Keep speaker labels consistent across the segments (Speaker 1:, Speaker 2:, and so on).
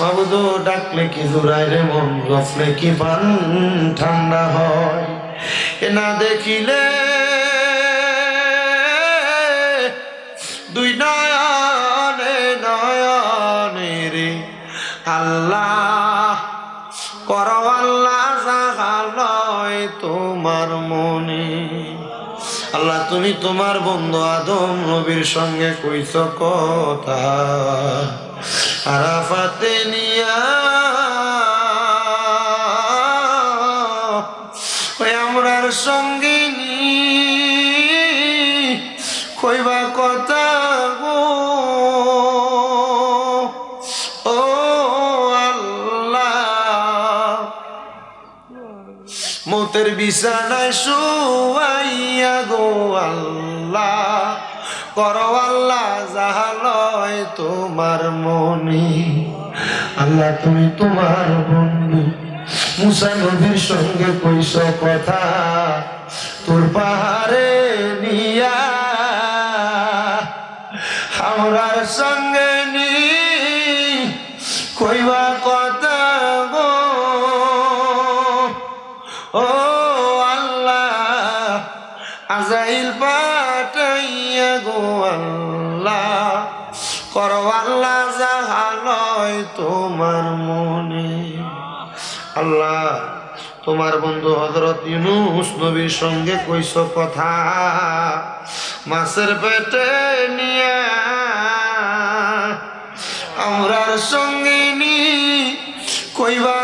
Speaker 1: মাবুদ ডাকলে কি জোড়ায় রে মন গফলে কি পান ঠান্ডা হয়? এ না দেখিলে দুই নয়নে নয়নে রে। আল্লাহ, করো আল্লাহ জাহালয় তোমার মনে। আল্লাহ, তুমি তোমার বন্ধু আদম নবীর সঙ্গে কইছ কথা। আরাফাতে নিয়া। ওই আমরার সঙ্গে নি কইবা কথা গো। ও আল্লাহ। মতের বিছানায় শুয়াইয়া গো আল্লাহ। করো আল্লাহ জাহালয় তোমার মনি। আল্লাহ, তুমি তোমার বন্ধু। মুসা নবীর সঙ্গে কইস কথা, তোর পাহাড়ে নিয়া আমরার সঙ্গে গো আল্লাহ। জাহালয় তোমার মনে। আল্লাহ, তোমার বন্ধু হজরত ইউনুস নবীর সঙ্গে কইস কথা। মাছের পেটে নিয়া আমরার সঙ্গে নি কইবা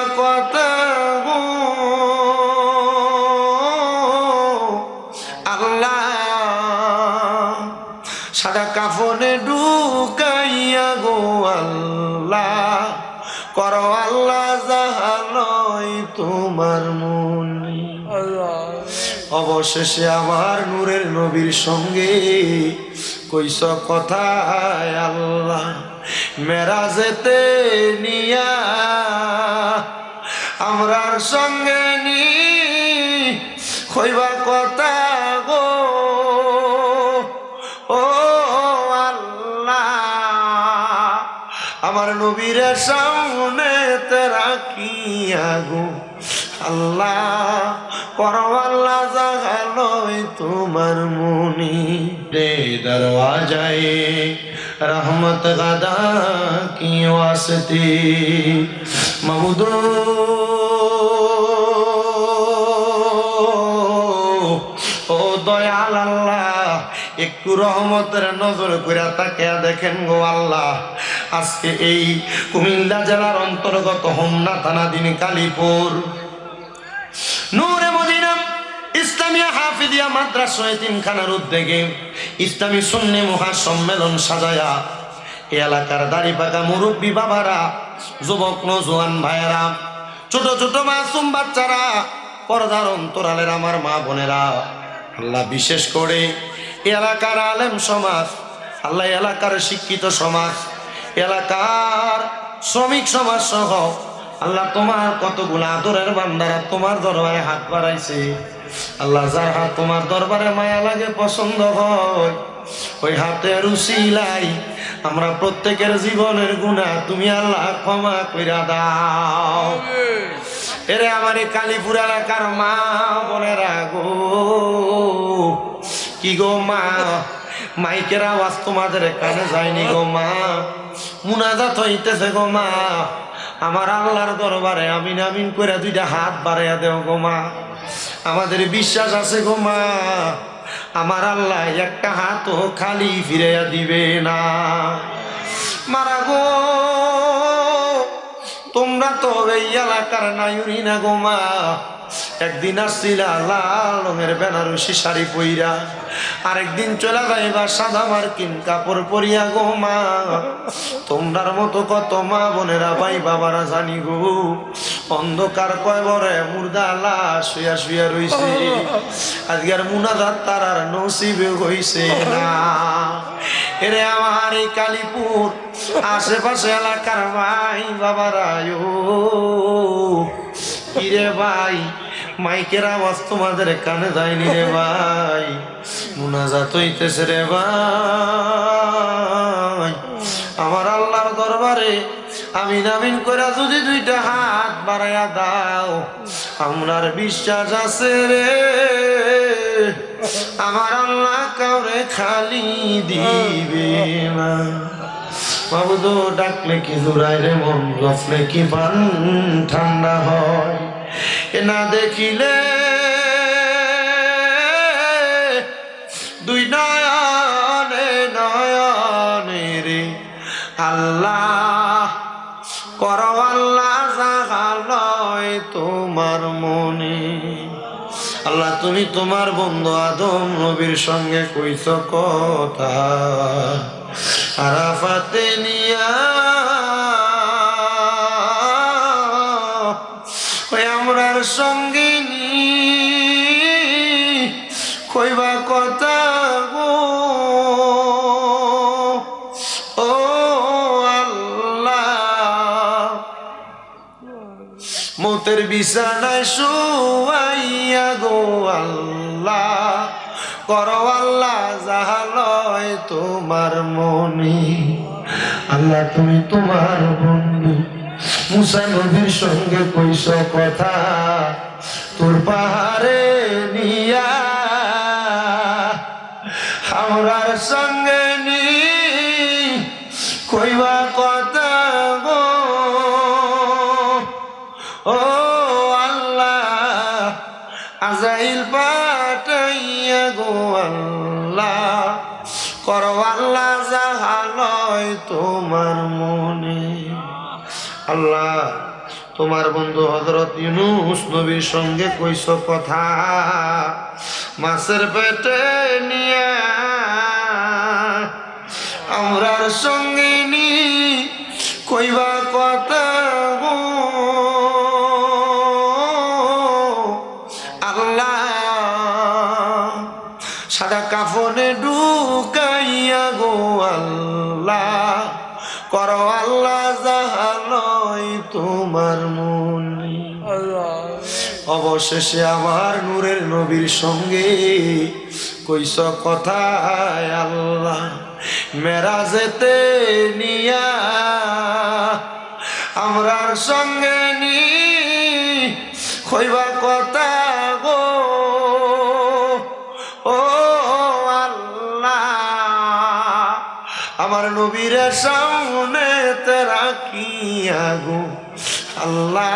Speaker 1: তোমার মনে। অবশেষে আমার নূরের নবীর সঙ্গে কইস কথায় আল্লাহ, মেরাজেতে নিয়া আমরার সঙ্গে নি কইবা কথা গো। ও আল্লাহ, আমার নবীর সামনে রাখিয়া গো। আল্লাহ করো আল্লাহ জাগালয় তোমার মনি। রে দরওয়াজায় রহমত গাদা কি ওয়াসতি। মাবুদ ও দয়াল আল্লাহ, একটু রহমতের নজর করে তাকে দেখেন গো আল্লাহ। আজকে এই কুমিল্লা জেলার অন্তর্গত হোমনা থানাধীন কালীপুর। নূরে মদিনা, ইসলামিয়া হাফিদিয়া মাদ্রাসা তিনখানার উদ্যোগে ইসলামী সুন্নি মহাসম্মেলন সাজায়া এলাকার দাড়ি পাকা মুরব্বী বাবারা, যুবক নজওয়ান ভাইয়েরা, ছোট ছোট মাসুম বাচ্চারা, পর্দার অন্তরালের আমার মা বোনেরা, আল্লাহ বিশেষ করে এলাকার আলেম সমাজ, আল্লাহ এলাকার শিক্ষিত সমাজ, এলাকার শ্রমিক সমাজ সহ আল্লাহ তোমার কতগুলো আদরের বান্দারা তোমার দরবারে হাত বাড়াইছে। আল্লাহ যার হাত তোমার দরবারে মায়া লাগে পছন্দ হয় ওই হাতের উসিলাই আমরা প্রত্যেকের জীবনের গুণা তুমি আল্লাহ ক্ষমা কইরা দাও। এরে আমার এই কালীপুর এলাকার মা বোনেরা গো কি গো মা? মাইকের আওয়াজ তোমাদের কানে যায়নি গো মা। মুনাজাত হইতেছে গো মা। আমার আল্লাহর দরবারে আমিন আমিন করে দুইটা হাত বাড়াইয়া দেও গো মা। আমাদের বিশ্বাস আছে গো মা। আমার আল্লাহ একটা হাত হাতও খালি ফিরাইয়া দিবে না। মারা গো, তোমরা তো এই এলাকার নায়ুরি না গো মা। একদিন আসছিলা লাল রঙের বেনারসি শাড়ি পইরা, আরেকদিন চলে যাইবা সাদা মার্কিন কাপড় পরিয়া গো মা। তোমরার মতো কত মা বোনেরা ভাই বাবারা জানি গো। অন্ধকার কয় বরে মুর্দা লাশ শুয়া শুয়া রইছে। আজকের মুনাজাত তার আর নসিবে হইছে না। এরে আমার এই কালীপুর, আশেপাশে এলাকার ভাই বাবারা ইরে ভাই মাইকের আওয়াজ তোমাদের কানে যায়নি রে ভাই। মুনাজাত হইতেছে রে ভাই। আমার আল্লাহর দরবারে আমিন আমিন করে যদি দুইটা হাত বাড়াইয়া দাও আমরার বিশ্বাস আছে রে। আমার আল্লাহ কাউরে খালি দিবে না। বাবুদ, ডাকলে কি জোড়ায় রে মন গফলে কি পান, ঠান্ডা হয়। না দেখিলে দুই নয়নে নয়নে রে। আল্লাহ, কর আল্লাহ জাগালয় তোমার মনে। আল্লাহ, তুমি তোমার বন্ধু আদম নবীর সঙ্গে কইছ কথা। আরাফাতে নিয়া আমরার সঙ্গে কইবা কথা গো? ও আল্লাহ, মতের বিছানায় শুয়াইয়া গো আল্লাহ, করো আল্লাহ জাহালয় তোমার মনে। আল্লাহ, তুমি তোমার বন্ধু। মুসা নবীর সঙ্গে কইস কথা, তোর পাহাড়ে নিয়া আমরার সঙ্গে নি, কইবা কথা গো। ও আল্লাহ, আজাইল পাঠাইয়া গো আল্লাহ, করো আল্লাহ জাহালয় তোমার মনে। আল্লাহ, তোমার বন্ধু হজরত ইউনুস নবীর সঙ্গে কইস কথা, মাছের পেটে নিয়া আমরার সঙ্গে নি কইবা কথা আল্লাহ, সাদা কাফনে ঢুকাইয়া গো আল্লাহ। তোমার মনে। অবশেষে আমার নূরের নবীর সঙ্গে কইস কথায় আল্লাহ, মেরাজেতে নিয়া আমরার সঙ্গে নি কইবা কথা গো। ও আল্লাহ, আমার নবীর সামনে রাখিয়া গো। আল্লাহ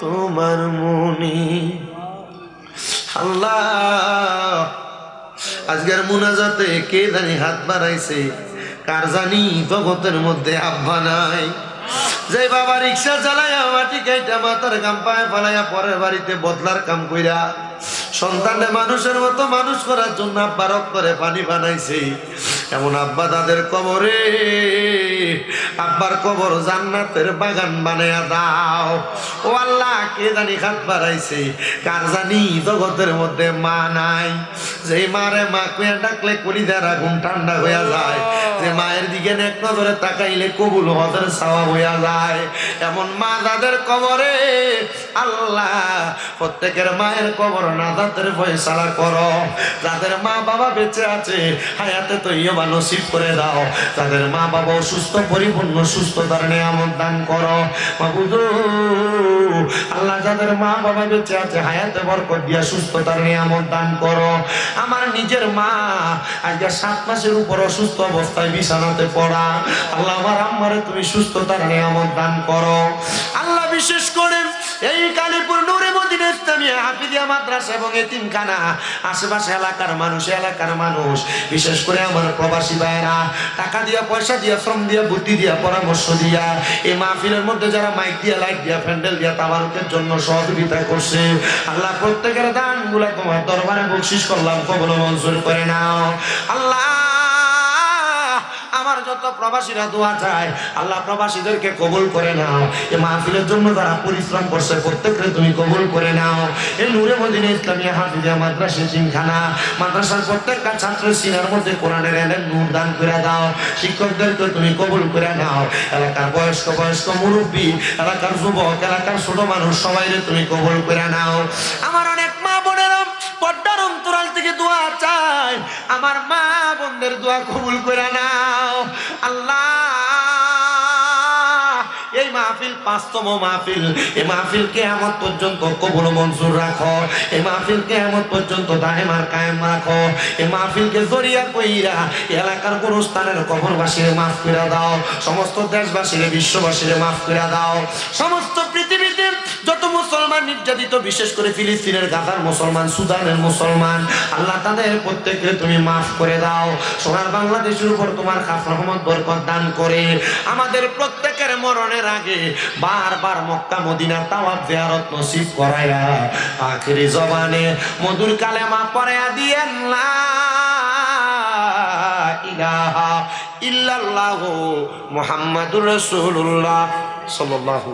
Speaker 1: তোমার মনি। আল্লাহ, আজকের মুনাজাতে কে জানি হাত বাড়াইছে, কার জানি জগতের মধ্যে আব্বা নাই। যে বাবা রিক্সা চালাইয়া মাটি কাইটা মাথার কাম পায়ে ফালাইয়া পরের বাড়িতে বদলার কাম কইরা সন্তানে মানুষের মতো মানুষ করার জন্য আব্বা করে পানি বানাইছে। এমন আব্বা তাদের কবরে? আব্বার কবর জান্নাতের বাগান বানাইয়া দাও। ও আল্লাহ, কে জানি খাত বাড়াইছে? কার জানি জগতের মধ্যে মা নাই? যে মারে মা কুয়া ডাকলে কলিদার আগুন ঠান্ডা হইয়া যায়। যে মায়ের দিকে এক নজরে তাকাইলে কবুল হদের সাওয়া হইয়া যায়। এমন মা যাদের কবরে? আল্লাহ, প্রত্যেকের মায়ের কবর না যাদের ফয়সালা করো। যাদের মা বাবা বেঁচে আছে, হায়াতে তো ইয়ে নসিব করে দাও। তাদের মা বাবা সুস্থ পরিপূর্ণ সুস্থতার নিয়ামত দান করো। আল্লাহ যাদের মা বাবা বেঁচে আছে, হায়াতে বরকত দিয়া সুস্থতার নিয়ামত দান করো। আমার নিজের মা আজকে সাত মাসের উপর অসুস্থ অবস্থায় বিছানাতে পড়া। আল্লাহ আমার আম্মারে তুমি সুস্থতার নিয়ামত দান করো। আল্লাহ বিশেষ করে এই কালীপুর টাকা পয়সা বুদ্ধি পরামর্শ দিয়া, এই মধ্যে যারা মাইক দিয়া, লাইট জন্য করছে, আল্লাহ প্রত্যেকের দানগুলা তোমার দরবারে বকশিস করলাম, কবল মঞ্জুর করে নাও। আল্লাহ যত প্রবাসীরা দোয়া চায়, আল্লাহ প্রবাসীদেরকে কবুল করে নাও। এই মাহফিলের জন্য যারা পরিশ্রম করছে, প্রত্যেককে তুমি কবুল করে নাও। এই নূরে মদিনে ইসলামিয়া হাফিজা মাদ্রাসা সিংখানা মাদ্রাসার প্রত্যেকটা ছাত্র সিনার মধ্যে কোরআনের এলেন নূর দান করে দাও। শিক্ষকদেরকে তুমি কবুল করে নাও। এলাকার বয়স্ক বয়স্ক মুরব্বী, এলাকার যুবক, এলাকার ছোট মানুষ সবাই তুমি কবুল করে নাও। আমার অনেক মা বোনেরা পর্দার অন্তরাল থেকে দোয়া চায়। আমার মা বোনদের দোয়া কবুল করে নাও। মাহফিল, পাঁচতম মাহফিল। এই মাহফিল কেয়ামত পর্যন্ত কবুল মঞ্জুর রাখো। এই মাহফিল কেয়ামত পর্যন্ত দাহেমার কায়েম রাখো। এ মাহফিলকে জরিয়া কইরা এলাকার গুরুস্থানের কবরবাসীর মাফ করে দাও। সমস্ত দেশবাসীর, বিশ্ববাসীর মাফ করে দাও। সমস্ত পৃথিবীতে যত মুসলমান নির্যাতিত, বিশেষ করে ফিলিস্তিনের গাজার মুসলমান, সুদানের মুসলমান, আল্লাহ তাদের প্রত্যেককে তুমি মাফ করে দাও। সোনার বাংলাদেশের উপর তোমার খাস রহমত, বরকত দান করে আমাদের প্রত্যেকের মরণের আগে বারবার মক্কা, মদিনা তাওয়াব জিয়ারত নসিব করায়া আখেরি জবানে মধুর কালেমা পড়ায়া দিয়েন লা ইলাহা ইল্লাল্লাহু মুহাম্মাদুর রাসূলুল্লাহ সাল্লাল্লাহু